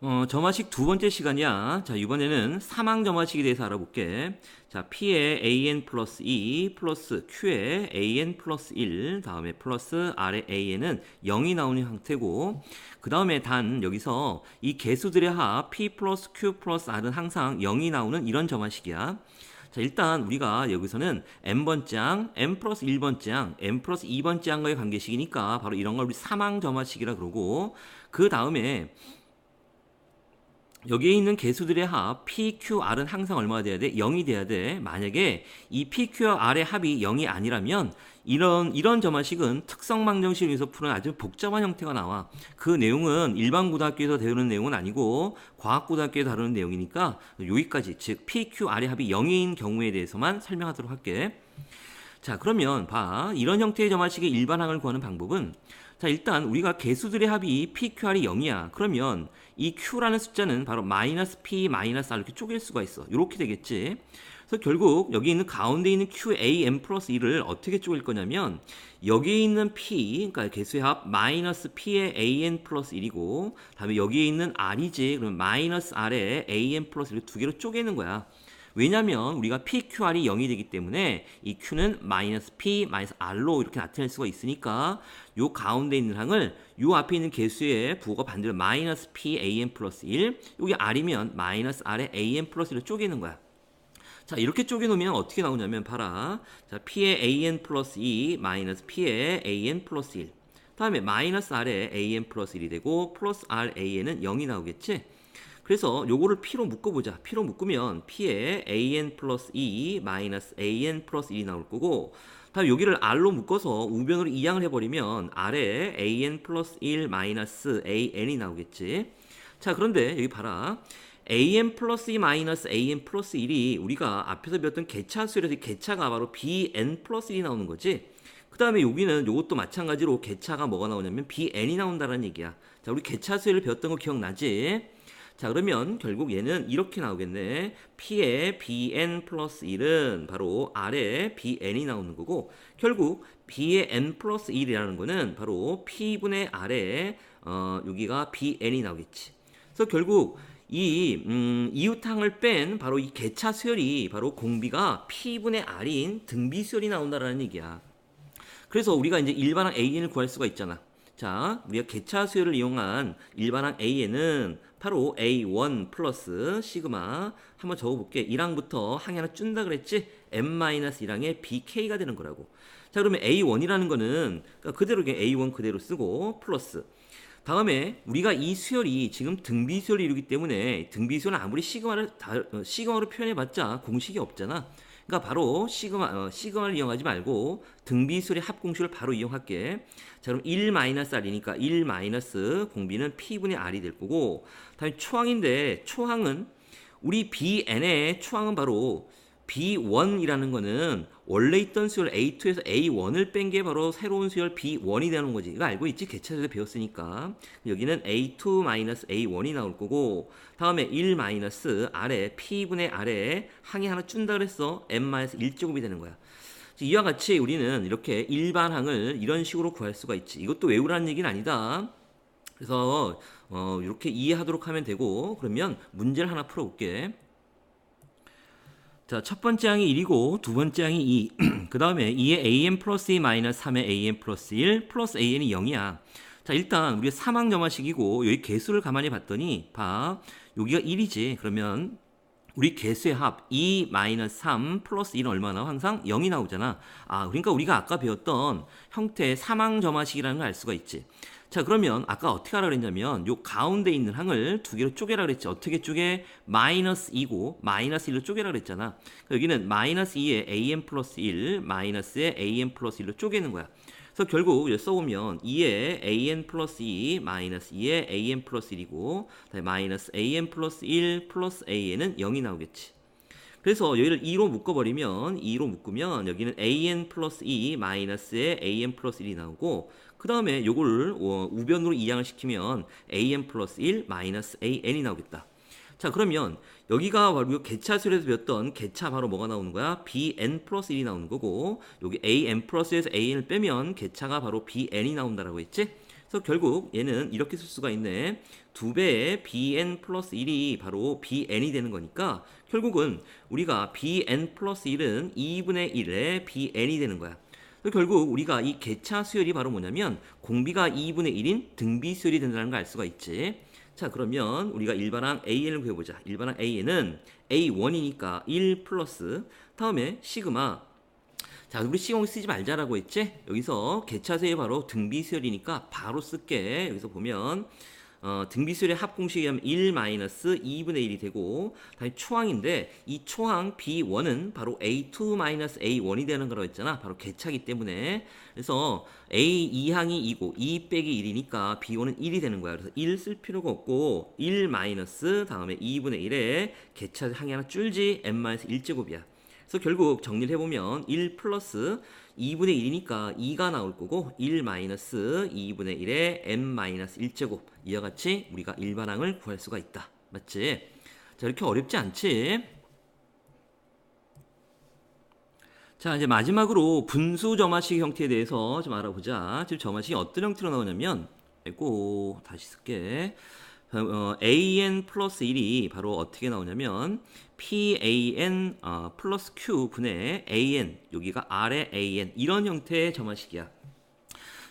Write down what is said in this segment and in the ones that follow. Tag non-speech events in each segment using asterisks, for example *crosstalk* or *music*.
어, 점화식 두 번째 시간이야. 자, 이번에는 사망 점화식에 대해서 알아볼게. 자, P의 AN 플러스 2 플러스 Q의 AN 플러스 1 다음에 플러스 R의 AN은 0이 나오는 형태고 그 다음에 단 여기서 이 개수들의 합 P 플러스 Q 플러스 R은 항상 0이 나오는 이런 점화식이야. 자, 일단 우리가 여기서는 n번 장, n 플러스 1번 장, n 플러스 2번 장과의 관계식이니까 바로 이런 걸 우리 사망 점화식이라 그러고 그 다음에 여기에 있는 개수들의 합 PQR은 항상 얼마가 돼야 돼? 0이 돼야 돼. 만약에 이 PQR의 합이 0이 아니라면 이런 이런 점화식은 특성 방정식을 위해서 푸는 아주 복잡한 형태가 나와. 그 내용은 일반 고등학교에서 배우는 내용은 아니고 과학 고등학교에서 다루는 내용이니까 여기까지 즉 PQR의 합이 0인 경우에 대해서만 설명하도록 할게. 자, 그러면 봐. 이런 형태의 점화식의 일반항을 구하는 방법은 자, 일단 우리가 개수들의 합이 PQR이 0이야. 그러면 이 Q라는 숫자는 바로 마이너스 P 마이너스 R 이렇게 쪼갤 수가 있어. 이렇게 되겠지. 그래서 결국 여기 있는 가운데 있는 QAM 플러스 1을 어떻게 쪼갤 거냐면 여기에 있는 P, 그러니까 개수의 합 마이너스 P의 AN 플러스 1이고 다음에 여기에 있는 R이지. 그러면 마이너스 R의 AN 플러스 1을 두 개로 쪼개는 거야. 왜냐면 우리가 PQR이 0이 되기 때문에 이 Q는 마이너스 P 마이너스 R로 이렇게 나타낼 수가 있으니까 요 가운데 있는 항을 요 앞에 있는 개수의 부호가 반대로 마이너스 P AN 플러스 1 여기 R이면 마이너스 R의 AN 플러스 1로 쪼개는 거야. 자 이렇게 쪼개놓으면 어떻게 나오냐면 봐라. 자 P의 AN 플러스 2 마이너스 P의 AN 플러스 1 다음에 마이너스 R의 AN 플러스 1이 되고 플러스 R AN은 0이 나오겠지. 그래서 요거를 P로 묶어보자. P로 묶으면 P에 AN 플러스 2 마이너스 AN 플러스 1이 나올 거고 다음 여기를 R로 묶어서 우변으로 이양을 해버리면 R에 AN 플러스 1 마이너스 AN이 나오겠지. 자 그런데 여기 봐라. AN 플러스 2 마이너스 AN 플러스 1이 우리가 앞에서 배웠던 개차수에서 개차가 바로 BN 플러스 1이 나오는 거지. 그 다음에 여기는 이것도 마찬가지로 개차가 뭐가 나오냐면 BN이 나온다는 얘기야. 자 우리 개차수를 배웠던 거 기억나지? 자 그러면 결국 얘는 이렇게 나오겠네. P의 Bn 플러스 1은 바로 R의 Bn이 나오는 거고 결국 B의 n 플러스 1이라는 거는 바로 P분의 R의 어, 여기가 Bn이 나오겠지. 그래서 결국 이 음, 이웃항을 뺀 바로 이 개차 수열이 바로 공비가 P분의 R인 등비 수열이 나온다라는 얘기야. 그래서 우리가 이제 일반항 AN을 구할 수가 있잖아. 자, 우리가 개차 수열을 이용한 일반항 AN은 바로 A1 플러스 시그마 한번 적어볼게. 1항부터 항이 하나 준다 그랬지? M-1항의 BK가 되는 거라고. 자 그러면 A1이라는 거는 그러니까 그대로 그냥 A1 그대로 쓰고 플러스 다음에 우리가 이 수열이 지금 등비 수열을 이루기 때문에 등비 수열은 아무리 시그마를 다, 어, 시그마로 표현해봤자 공식이 없잖아. 그러니까 바로 시그마, 어, 시그마를 이용하지 말고 등비수의 합공식을 바로 이용할게. 자, 그럼 1 마이너스 R이니까 1 마이너스 공비는 P분의 R이 될 거고, 다음에 초항인데, 초항은 우리 BN의 초항은 바로 B1이라는 거는 원래 있던 수열 A2에서 A1을 뺀 게 바로 새로운 수열 B1이 되는 거지. 이거 알고 있지? 개체에서 배웠으니까. 여기는 A2-A1이 나올 거고 다음에 1 아래 P분의 아래 항이 하나 준다 그랬어. M-1제곱이 되는 거야. 이와 같이 우리는 이렇게 일반 항을 이런 식으로 구할 수가 있지. 이것도 외우라는 얘기는 아니다. 그래서 어, 이렇게 이해하도록 하면 되고 그러면 문제를 하나 풀어볼게. 자, 첫 번째 항이 1이고 두 번째 항이 2. 그 다음에 2의 an 플러스 2 마이너스 3의 an 플러스 1 플러스 an이 0이야. 자, 일단 우리가 사망 점화식이고 여기 개수를 가만히 봤더니 봐. 여기가 1이지. 그러면 우리 개수의 합 2 마이너스 3 플러스 1은 얼마 나와? 항상 0이 나오잖아. 아, 그러니까 우리가 아까 배웠던 형태의 사망 점화식이라는 걸 알 수가 있지. 자 그러면 아까 어떻게 하라 그랬냐면 요 가운데 있는 항을 두 개로 쪼개라 그랬지 어떻게 쪼개 마이너스 2고 마이너스 1로 쪼개라 그랬잖아 그러니까 여기는 마이너스 2에 an 플러스 1 마이너스에 an 플러스 1로 쪼개는 거야 그래서 결국 써보면 2에 an 플러스 2 마이너스 2에 an 플러스 1이고 마이너스 an 플러스 1 플러스 an은 0이 나오겠지 그래서 여기를 2로 묶어버리면 2로 묶으면 여기는 an 플러스 2 마이너스에 an 플러스 1이 나오고 그 다음에 요거를 어, 우변으로 이양을 시키면 an 플러스 1 마이너스 an이 나오겠다. 자 그러면 여기가 바로 개차수에서 배웠던 개차 바로 뭐가 나오는 거야? bn 플러스 1이 나오는 거고 여기 an 플러스에서 an을 빼면 개차가 바로 bn이 나온다라고 했지? 그래서 결국 얘는 이렇게 쓸 수가 있네. 두 배의 bn 플러스 1이 바로 bn이 되는 거니까 결국은 우리가 bn 플러스 1은 2분의 1의 bn이 되는 거야. 결국 우리가 이 개차 수열이 바로 뭐냐면 공비가 2분의 1인 등비 수열이 된다는 걸 알 수가 있지. 자 그러면 우리가 일반항 AN을 구해보자. 일반항 AN은 A1이니까 1 플러스 다음에 시그마 자 우리 시공 쓰지 말자라고 했지? 여기서 개차수열이 바로 등비수열이니까 바로 쓸게. 여기서 보면 어, 등비수열의 합공식이 하면 1 마이너스 2분의 1이 되고 다음에 초항인데 이 초항 B1은 바로 A2 마이너스 A1이 되는 거라고 했잖아. 바로 개차기 때문에 그래서 A2항이 2고 2 빼기 1이니까 B1은 1이 되는 거야. 그래서 1 쓸 필요가 없고 1 마이너스 다음에 2분의 1에 개차 항이 하나 줄지 n 마이너스 1제곱이야. 그래서 결국 정리를 해보면 1 플러스 2분의 1이니까 2가 나올 거고 1 마이너스 2분의 1에 n 마이너스 1제곱 이와 같이 우리가 일반항을 구할 수가 있다. 맞지? 자 이렇게 어렵지 않지? 자 이제 마지막으로 분수 점화식 형태에 대해서 좀 알아보자. 지금 점화식이 어떤 형태로 나오냐면 아이고 다시 쓸게. 어, an 플러스 1이 바로 어떻게 나오냐면 pan 어, 플러스 q 분의 an 여기가 r의 an 이런 형태의 점화식이야.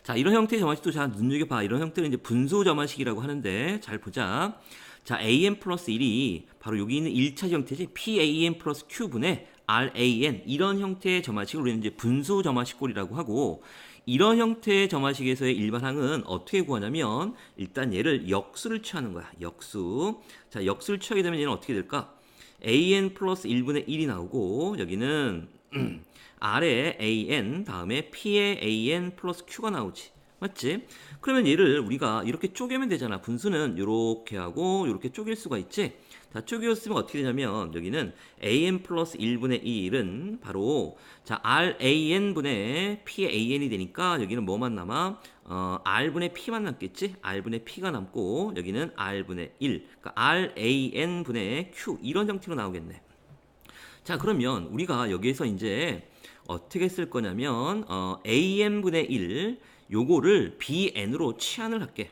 자 이런 형태의 점화식도 잘 눈여겨봐. 이런 형태는 이제 분수 점화식이라고 하는데 잘 보자. 자 an 플러스 1이 바로 여기 있는 1차 형태지 pan 플러스 q 분의 ran 이런 형태의 점화식을 우리는 이제 분수 점화식꼴이라고 하고 이런 형태의 점화식에서의 일반항은 어떻게 구하냐면 일단 얘를 역수를 취하는 거야. 역수. 자, 역수를 취하게 되면 얘는 어떻게 될까? an 플러스 1분의 1이 나오고 여기는 *clears throat* r의 an 다음에 p의 an 플러스 q가 나오지. 맞지? 그러면 얘를 우리가 이렇게 쪼개면 되잖아. 분수는 이렇게 하고 이렇게 쪼갤 수가 있지. 자, 쪼개었으면 어떻게 되냐면 여기는 an 플러스 1분의 1은 바로 자 ran분의 p의 an이 되니까 여기는 뭐만 남아? 어, r분의 p만 남겠지? r분의 p가 남고 여기는 r분의 1 그러니까 ran분의 q 이런 형태로 나오겠네. 자 그러면 우리가 여기에서 이제 어떻게 쓸 거냐면 어, an분의 1 요거를 bn으로 치환을 할게.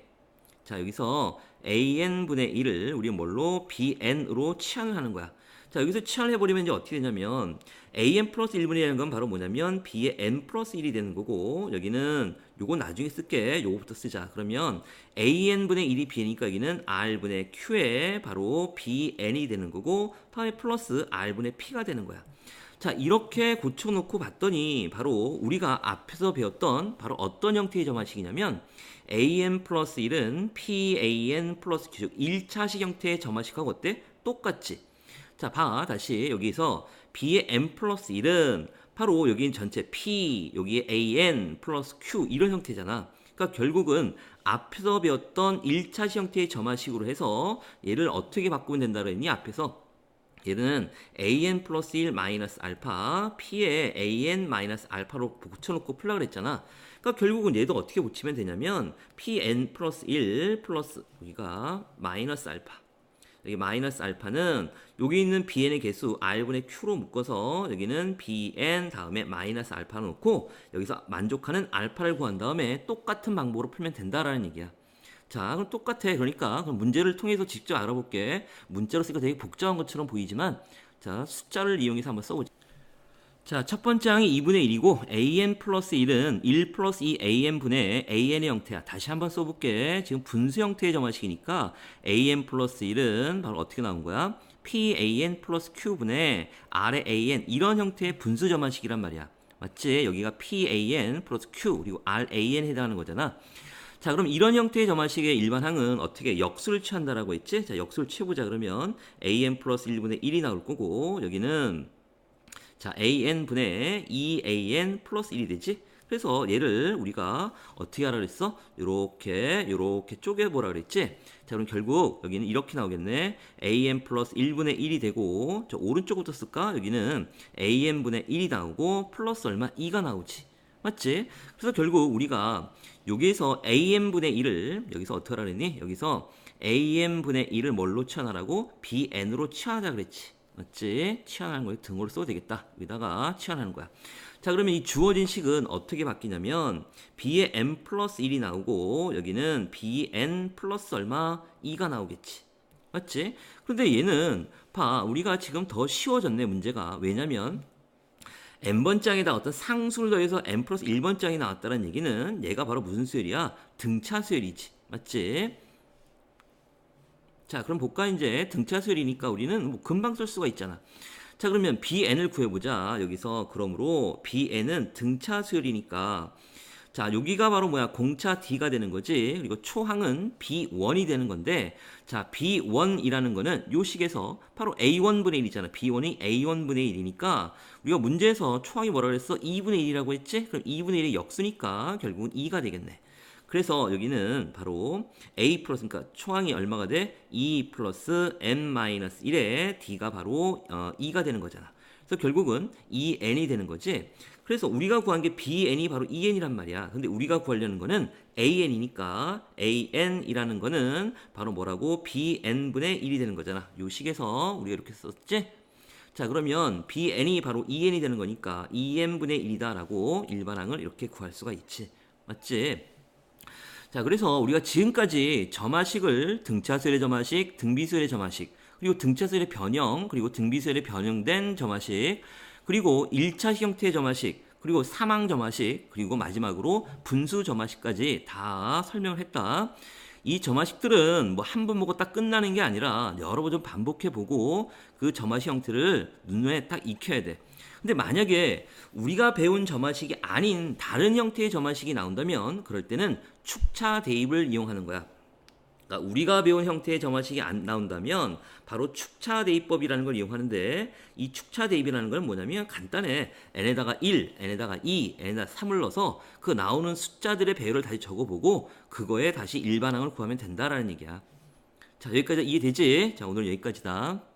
자 여기서 an분의 1을 우리 뭘로? Bn으로 치환을 하는 거야. 자 여기서 치환을 해버리면 이제 어떻게 되냐면 an 플러스 1분의 1이라는 건 바로 뭐냐면 b의 n 플러스 1이 되는 거고 여기는 요거 나중에 쓸게. 요거부터 쓰자. 그러면 an분의 1이 b니까 여기는 r분의 q에 바로 bn이 되는 거고 다음에 플러스 r분의 p가 되는 거야 자 이렇게 고쳐놓고 봤더니 바로 우리가 앞에서 배웠던 바로 어떤 형태의 점화식이냐면 an 플러스 1은 pan 플러스 q 1차식 형태의 점화식하고 어때? 똑같지 자, 봐. 다시 여기서 b의 n 플러스 1은 바로 여기 전체 p, 여기에 an 플러스 q 이런 형태잖아. 그러니까 결국은 앞에서 배웠던 1차식 형태의 점화식으로 해서 얘를 어떻게 바꾸면 된다 그랬니? 앞에서 얘는 an 플러스 1 마이너스 알파 p에 an 마이너스 알파로 붙여놓고 풀라 그랬잖아. 그러니까 결국은 얘도 어떻게 붙이면 되냐면 pn 플러스 1 플러스 여기가 마이너스 알파 여기 마이너스 알파는 여기 있는 bn의 개수 r분의 q로 묶어서 여기는 bn 다음에 마이너스 알파를 놓고 여기서 만족하는 알파를 구한 다음에 똑같은 방법으로 풀면 된다라는 얘기야. 자, 그럼 똑같아. 그러니까 그럼 문제를 통해서 직접 알아볼게. 문자로 쓰니까 되게 복잡한 것처럼 보이지만 자, 숫자를 이용해서 한번 써보자. 자, 첫 번째 항이 2분의 1이고 an 플러스 1은 1 플러스 2 an 분의 an의 형태야. 다시 한번 써볼게. 지금 분수 형태의 점화식이니까 an 플러스 1은 바로 어떻게 나온 거야? pan 플러스 q분의 r의 an 이런 형태의 분수 점화식이란 말이야. 맞지? 여기가 pan 플러스 q 그리고 ran 해당하는 거잖아. 자, 그럼 이런 형태의 점화식의 일반항은 어떻게 역수를 취한다라고 했지? 자, 역수를 취해보자 그러면 an 플러스 1분의 1이 나올 거고 여기는 자, an 분의 2an 플러스 1이 되지? 그래서 얘를 우리가 어떻게 하라 그랬어? 요렇게 요렇게 쪼개보라 그랬지? 자 그럼 결국 여기는 이렇게 나오겠네 an 플러스 1분의 1이 되고 저 오른쪽부터 쓸까? 여기는 an 분의 1이 나오고 플러스 얼마? 2가 나오지 맞지? 그래서 결국 우리가 여기에서 an 분의 1을 여기서 어떻게 하라 그랬니? 여기서 an 분의 1을 뭘로 치환하라고? bn으로 치환하자 그랬지 맞지? 치환하는 거에 등호를 써도 되겠다. 여기다가 치환하는 거야. 자, 그러면 이 주어진 식은 어떻게 바뀌냐면 b에 n 플러스 1이 나오고 여기는 bn 플러스 얼마? 2가 나오겠지. 맞지? 그런데 얘는 봐. 우리가 지금 더 쉬워졌네, 문제가. 왜냐면 n번 장에다 어떤 상수를 더해서 n 플러스 1번 장이 나왔다는 얘기는 얘가 바로 무슨 수열이야? 등차 수열이지. 맞지? 자, 그럼 볼까 이제 등차 수열이니까 우리는 뭐 금방 쓸 수가 있잖아. 자, 그러면 bn을 구해보자. 여기서 그러므로 bn은 등차 수열이니까 자, 여기가 바로 뭐야? 공차 D가 되는 거지. 그리고 초항은 B1이 되는 건데, 자, B1이라는 거는 요 식에서 바로 A1분의 1이잖아. B1이 A1분의 1이니까, 우리가 문제에서 초항이 뭐라 그랬어? 2분의 1이라고 했지? 그럼 2분의 1이 역수니까 결국은 2가 되겠네. 그래서 여기는 바로 A 플러스, 그러니까 초항이 얼마가 돼? 2 플러스 N 마이너스 1에 D가 바로 어, 2가 되는 거잖아. 그래서 결국은 2N이 되는 거지. 그래서 우리가 구한 게 BN이 바로 EN이란 말이야. 근데 우리가 구하려는 거는 AN이니까 AN이라는 거는 바로 뭐라고 BN분의 1이 되는 거잖아. 요 식에서 우리가 이렇게 썼지? 자, 그러면 BN이 바로 EN이 되는 거니까 EN분의 1이다라고 일반항을 이렇게 구할 수가 있지. 맞지? 자, 그래서 우리가 지금까지 점화식을 등차수열의 점화식, 등비수열의 점화식, 그리고 등차수열의 변형, 그리고 등비수열의 변형된 점화식, 그리고 1차식 형태의 점화식, 그리고 사망 점화식, 그리고 마지막으로 분수 점화식까지 다 설명을 했다. 이 점화식들은 뭐 한 번 보고 딱 끝나는 게 아니라 여러 번 좀 반복해 보고 그 점화식 형태를 눈에 딱 익혀야 돼. 근데 만약에 우리가 배운 점화식이 아닌 다른 형태의 점화식이 나온다면 그럴 때는 축차 대입을 이용하는 거야. 그러니까 우리가 배운 형태의 점화식이 안 나온다면 바로 축차 대입법이라는 걸 이용하는데 이 축차 대입이라는 건 뭐냐면 간단해 n에다가 1, n에다가 2, n에다가 3을 넣어서 그 나오는 숫자들의 배열을 다시 적어보고 그거에 다시 일반항을 구하면 된다라는 얘기야. 자 여기까지 이해되지? 자 오늘 여기까지다.